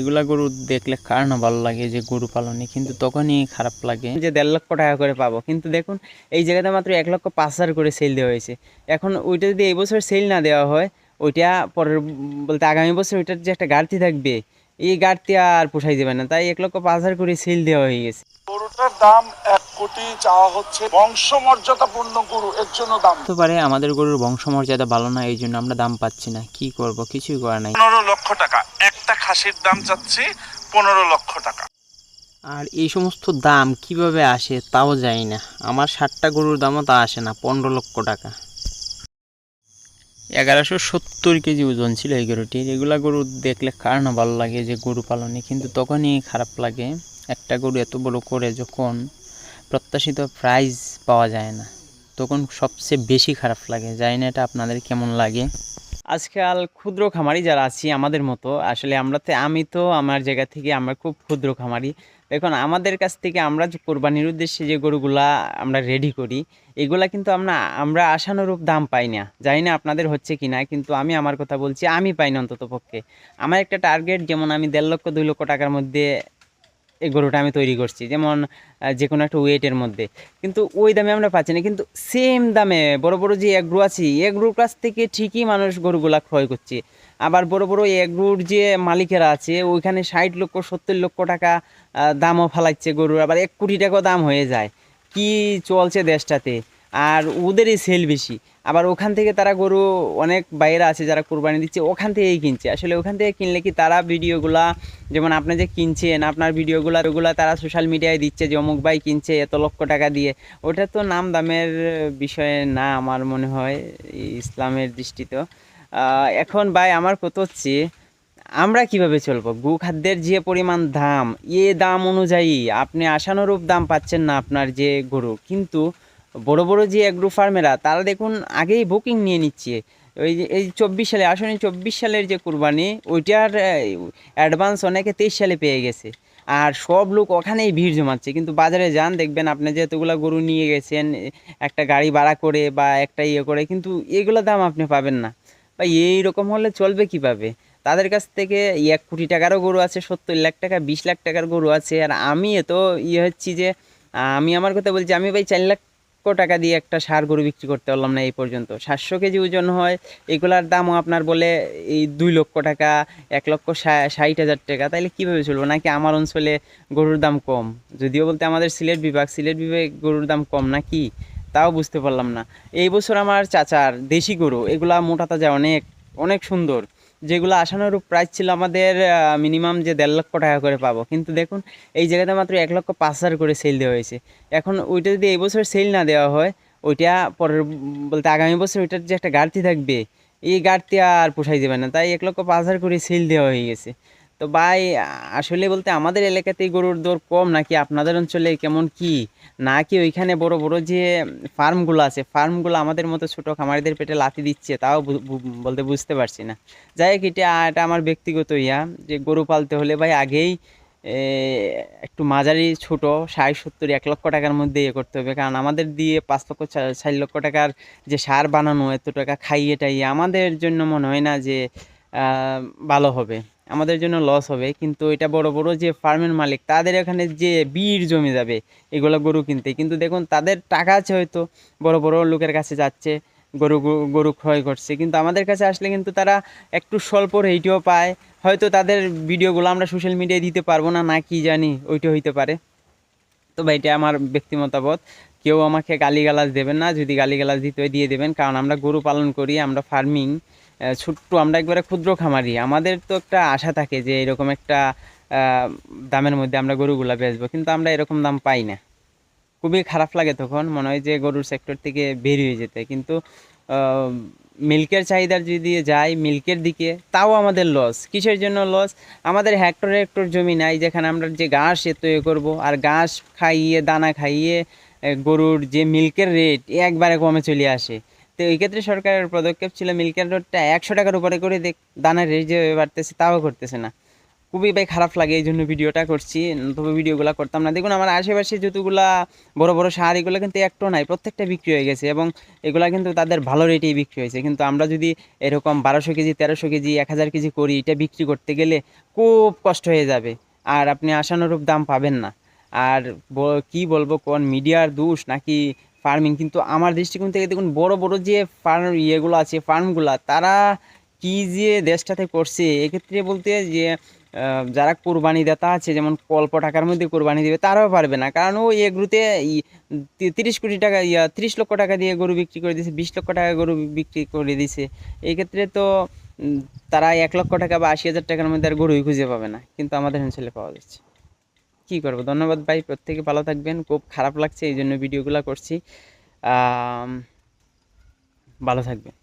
এগুলা গরু দেখলে কার না ভালো লাগে যে গরু পালনে, কিন্তু তখনই খারাপ লাগে। যে দেড় লক্ষ টাকা করে পাবো। কিন্তু দেখুন, এই জায়গাতে মাত্র এক লক্ষ পাঁচ হাজার করে সেল দেওয়া হয়েছে। এখন ওইটা যদি এই বছর সেল না দেওয়া হয়, ওইটা পরের, বলতে আগামী বছর ওইটার যে একটা ঘাটতি থাকবে এই ঘাটতি আর পোষাই দেবে না। তাই এক লক্ষ পাঁচ হাজার করে সেল দেওয়া হয়ে গেছে। গরুটার দাম এক কোটি চাওয়া হচ্ছে। বংশমর্যাদাপূর্ণ গরু এর জন্য দাম। হতে পারে আমাদের গরুর বংশমর্যাদা ভালো না এই জন্য আমরা দাম পাচ্ছি না। কি করব? কিছুই করার নাই। পনেরো লক্ষ টাকা। একটা খাসির দাম চাচ্ছি পনেরো লক্ষ টাকা। আর এই সমস্ত দাম কীভাবে আসে তাও জানি না। আমার ষাটটা গরুর দামও তা আসে না পনেরো লক্ষ টাকা। এগারোশো সত্তর কেজি ওজন ছিল এই গরুটির। এগুলা গরু দেখলে কার না ভালো লাগে যে গরু পালনে, কিন্তু তখনই খারাপ লাগে। একটা গরু এত বড় করে যখন প্রত্যাশিত প্রাইজ পাওয়া যায় না, তখন সবচেয়ে বেশি খারাপ লাগে। জানি না এটা আপনাদের কেমন লাগে। আজকাল ক্ষুদ্র খামারি যারা আছি আমাদের মতো, আসলে আমরা তো, আমি তো আমার জায়গা থেকে আমরা খুব ক্ষুদ্র খামারি। দেখুন, আমাদের কাছ থেকে আমরা যে কোরবানির উদ্দেশ্যে যে গরুগুলা আমরা রেডি করি, এগুলা কিন্তু আমরা আমরা আশানুরূপ দাম পাই না। জানি না আপনাদের হচ্ছে কি না কিন্তু আমি আমার কথা বলছি, আমি পাই না অন্তত পক্ষে আমার একটা টার্গেট যেমন আমি দেড় লক্ষ, দুই লক্ষ টাকার মধ্যে এই গরুটা আমি তৈরি করছি, যেমন যে কোনো একটা ওয়েটের মধ্যে। কিন্তু ওই দামে আমরা পাচ্ছি না, কিন্তু সেম দামে বড় বড় যে এগ্রো আছে এগ্রোর কাছ থেকে ঠিকই মানুষ গরুগুলা ক্রয় করছে। আবার বড় বড় এগ্রোর যে মালিকেরা আছে, ওইখানে ষাট লক্ষ, সত্তর লক্ষ টাকা দামও ফালাচ্ছে গরুর, আবার এক কোটি টাকাও দাম হয়ে যায়। কি চলছে দেশটাতে? আর ওদেরই সেল বেশি। আবার ওখান থেকে তারা গরু অনেক বাইরে আছে যারা কোরবানি দিচ্ছে, ওখান থেকেই কিনছে। আসলে ওখান থেকে কিনলে কি তারা ভিডিওগুলা, যেমন আপনি যে কিনছেন, আপনার ভিডিওগুলো, ওগুলো তারা সোশ্যাল মিডিয়ায় দিচ্ছে যে অমুক ভাই কিনছে এত লক্ষ টাকা দিয়ে। ওটা তো নাম দামের বিষয়ে না আমার মনে হয়, ইসলামের দৃষ্টিতে। এখন ভাই আমার কত হচ্ছে, আমরা কীভাবে চলবো? গু খাদ্যের যে পরিমাণ দাম, এ দাম অনুযায়ী আপনি আশানুরূপ দাম পাচ্ছেন না আপনার যে গরু। কিন্তু বড় বড় যে এগ্রো ফার্মেরা তারা দেখুন আগেই বুকিং নিয়ে নিচ্ছে। ওই যে, এই চব্বিশ সালে, আসলে চব্বিশ সালের যে কুরবানি, ওইটার অ্যাডভান্স অনেকে তেইশ সালে পেয়ে গেছে। আর সব লোক ওখানেই ভিড় জমাচ্ছে। কিন্তু বাজারে যান, দেখবেন আপনি যে এতগুলো গরু নিয়ে গেছেন, একটা গাড়ি ভাড়া করে বা একটা ইয়ে করে, কিন্তু এগুলো দাম আপনি পাবেন না। বা এই রকম হলে চলবে কীভাবে? তাদের কাছ থেকে এক কোটি টাকারও গরু আছে, সত্তর লাখ টাকা, বিশ লাখ টাকার গরু আছে। আর আমি এত ইয়ে হচ্ছি যে, আমি আমার কথা বলছি, আমি ভাই চার লাখ টাকা দিয়ে একটা সার গরু বিক্রি করতে পারলাম না এই পর্যন্ত। সাতশো কেজি ওজন হয়, এগুলার দামও আপনার বলে এই দুই লক্ষ টাকা, এক লক্ষ ষাট হাজার টাকা তাহলে কীভাবে চলবো? নাকি আমার অঞ্চলে গরুর দাম কম? যদিও বলতে আমাদের সিলেট বিভাগ, সিলেট বিভাগে গরুর দাম কম নাকি? তাও বুঝতে পারলাম না। এই বছর আমার চাচার দেশি গরু, এগুলা মোটা তাজা অনেক অনেক সুন্দর। যেগুলো আশানুরূপ প্রাইস ছিল আমাদের মিনিমাম যে দেড় লক্ষ টাকা করে পাবো। কিন্তু দেখুন, এই জায়গাতে মাত্র এক লক্ষ পাঁচ হাজার করে সেল দেওয়া হয়েছে। এখন ওইটা যদি এই বছর সেল না দেওয়া হয়, ওইটা পরের, বলতে আগামী বছর ওইটার যে একটা ঘাটতি থাকবে, এই ঘাটতি আর পোষাই দেবে না। তাই এক লক্ষ পাঁচ হাজার করে সেল দেওয়া হয়ে গেছে। তো ভাই, আসলে বলতে আমাদের এলাকাতেই গরুর দর কম, নাকি আপনাদের অঞ্চলে কেমন কি? নাকি ওইখানে বড় বড় যে ফার্মগুলো আছে, ফার্মগুলো আমাদের মতো ছোট খামারিদের পেটে লাথি দিচ্ছে, তাও বলতে বুঝতে পারছি না। যাই হোক, এটা এটা আমার ব্যক্তিগত ইয়া, যে গরু পালতে হলে ভাই আগেই একটু মাঝারি ছোট, ষাট, সত্তর, এক লক্ষ টাকার মধ্যে ইয়ে করতে হবে। কারণ আমাদের দিয়ে পাঁচ লক্ষ চার লক্ষ টাকার যে সার বানানো, এত টাকা খাইয়ে টাইয়ে আমাদের জন্য মনে হয় না যে ভালো হবে, আমাদের জন্য লস হবে। কিন্তু এটা বড় বড় যে ফার্মের মালিক, তাদের এখানে যে বীর জমে যাবে, এগুলো গরু কিনতে। কিন্তু দেখুন, তাদের টাকা আছে হয়তো, বড় বড় লোকের কাছে যাচ্ছে, গরু, গরু- ক্রয় করছে। কিন্তু আমাদের কাছে আসলে কিন্তু তারা একটু স্বল্প রেটেও পায়। হয়তো তাদের ভিডিওগুলো আমরা সোশ্যাল মিডিয়ায় দিতে পারব না না কি জানি, ওইটা হইতে পারে। তো ভাই, এটা আমার ব্যক্তি মতামত কেউ আমাকে গালিগালাজ দেবেন না, যদি গালিগালাজ দিতে দিয়ে দেবেন। কারণ আমরা গরু পালন করি, আমরা ফার্মিং ছোট্ট, আমরা একবারে ক্ষুদ্র খামারি। আমাদের তো একটা আশা থাকে যে এরকম একটা দামের মধ্যে আমরা গরুগুলা বেচবো, কিন্তু আমরা এরকম দাম পাই না। খুবই খারাপ লাগে তখন, মনে হয় যে গরুর সেক্টর থেকে বের হয়ে যেতে। কিন্তু মিল্কের চাহিদার যদি যাই মিল্কের দিকে, তাও আমাদের লস কিসের জন্য লস আমাদের হেক্টর হেক্টর জমি নাই, যেখানে আমরা যে ঘাস এ তৈরি করব, আর ঘাস খাইয়ে, দানা খাইয়ে গরুর যে মিল্কের রেট একবারে কমে চলে আসে। তো এই ক্ষেত্রে সরকারের পদক্ষেপ ছিল মিল্কের রোডটা একশো টাকার উপরে করে দানার রেট যে বাড়তেছে তাও করতেছে না। খুবই ভাই খারাপ লাগে এই জন্য ভিডিওটা করছি, তবে ভিডিওগুলো করতাম না। দেখুন, আমার আশেপাশে যতগুলা বড় বড় সার, এগুলো কিন্তু একটু নাই প্রত্যেকটা বিক্রি হয়ে গেছে এবং এগুলা কিন্তু তাদের ভালো রেটেই বিক্রি হয়েছে। কিন্তু আমরা যদি এরকম বারোশো কেজি, তেরোশো কেজি, এক হাজার কেজি করি, এটা বিক্রি করতে গেলে খুব কষ্ট হয়ে যাবে। আর আপনি আশানুরূপ দাম পাবেন না। আর কি বলব, কোন মিডিয়ার দোষ নাকি ফার্মিং কিন্তু আমার দৃষ্টিকোণ থেকে দেখুন, বড় বড় যে ফার্ম ইয়েগুলো আছে, ফার্মগুলা, তারা কি যে দেশটাতে করছে, এক্ষেত্রে বলতে যে যারা কোরবানি দাতা আছে, যেমন অল্প টাকার মধ্যে কোরবানি দেবে, তারাও পারবে না। কারণ ও এগুলোতে তিরিশ কোটি টাকা, ইয়া, তিরিশ লক্ষ টাকা দিয়ে গরু বিক্রি করে দিয়েছে বিশ লক্ষ টাকা গরু বিক্রি করে দিছে। এই ক্ষেত্রে তো তারা এক লক্ষ টাকা বা আশি হাজার টাকার মধ্যে আর গরুই খুঁজে পাবে না, কিন্তু আমাদের অঞ্চলে পাওয়া যাচ্ছে। কী করব? ধন্যবাদ ভাই, প্রত্যেকে ভালো থাকবেন। খুব খারাপ লাগছে, এই জন্য ভিডিওগুলো করছি। ভালো থাকবেন।